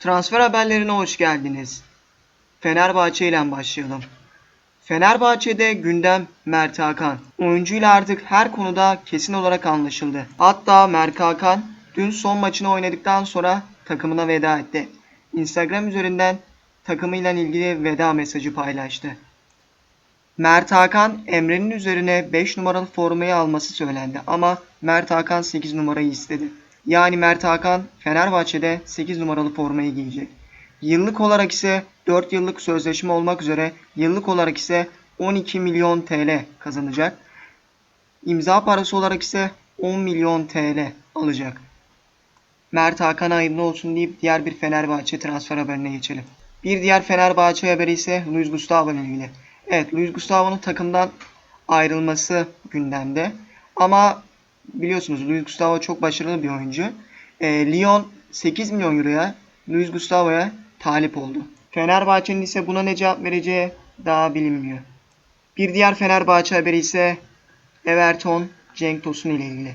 Transfer haberlerine hoş geldiniz. Fenerbahçe ile başlayalım. Fenerbahçe'de gündem Mert Hakan. Oyuncuyla artık her konuda kesin olarak anlaşıldı. Hatta Mert Hakan dün son maçını oynadıktan sonra takımına veda etti. Instagram üzerinden takımıyla ilgili veda mesajı paylaştı. Mert Hakan Emre'nin üzerine 5 numaralı formayı alması söylendi ama Mert Hakan 8 numarayı istedi. Yani Mert Hakan Fenerbahçe'de 8 numaralı formayı giyecek. Yıllık olarak ise 4 yıllık sözleşme olmak üzere yıllık olarak ise 12 milyon TL kazanacak. İmza parası olarak ise 10 milyon TL alacak. Mert Hakan hayırlı olsun deyip diğer bir Fenerbahçe transfer haberine geçelim. Bir diğer Fenerbahçe haberi ise Luis Gustavo ile ilgili. Evet Luis Gustavo'nun takımdan ayrılması gündemde. Ama biliyorsunuz Luis Gustavo çok başarılı bir oyuncu. E, Lyon 8 milyon euroya Luis Gustavo'ya talip oldu. Fenerbahçe'nin ise buna ne cevap vereceği daha bilinmiyor. Bir diğer Fenerbahçe haberi ise Everton Cenk Tosun ile ilgili.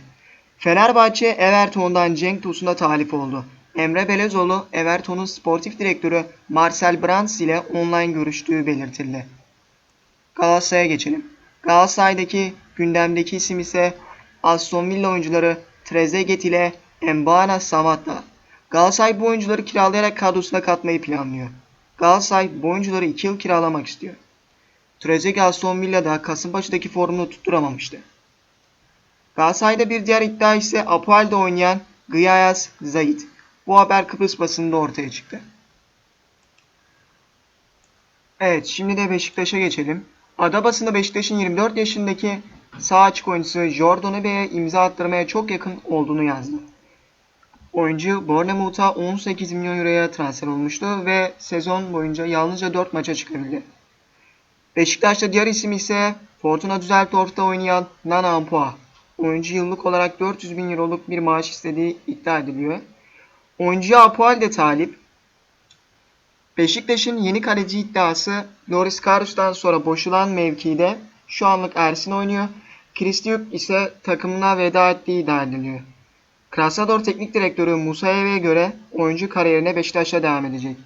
Fenerbahçe Everton'dan Cenk Tosun'a talip oldu. Emre Belezoğlu Everton'un sportif direktörü Marcel Brands ile online görüştüğü belirtildi. Galatasaray'a geçelim. Galatasaray'daki gündemdeki isim ise Aston Villa oyuncuları Trezeguet ile Mbana Samatta. Galatasaray bu oyuncuları kiralayarak kadrosuna katmayı planlıyor. Galatasaray bu oyuncuları 2 yıl kiralamak istiyor. Trezeguet Aston Villa'da Kasımpaşa'daki formunu tutturamamıştı. Galatasaray'da bir diğer iddia ise Apoel'de oynayan Gıyas Zayit. Bu haber Kıbrıs basınında ortaya çıktı. Evet şimdi de Beşiktaş'a geçelim. Ada basında Beşiktaş'ın 24 yaşındaki sağ açık oyuncusu Jordan Bey'e imza attırmaya çok yakın olduğunu yazdı. Oyuncu Bournemouth'a 18 milyon euroya transfer olmuştu ve sezon boyunca yalnızca 4 maça çıkabildi. Beşiktaş'ta diğer isim ise Fortuna Düsseldorf'ta oynayan Nana Ampua. Oyuncu yıllık olarak 400 bin euroluk bir maaş istediği iddia ediliyor. Oyuncuya Apoel de talip. Beşiktaş'ın yeni kaleci iddiası Loris Karius'tan sonra boşulan mevkide şu anlık Ersin oynuyor. Kristiuk ise takımına veda ettiği iddia ediliyor. Krasnodar Teknik Direktörü Musaev'e göre oyuncu kariyerine Beşiktaş'ta devam edecek.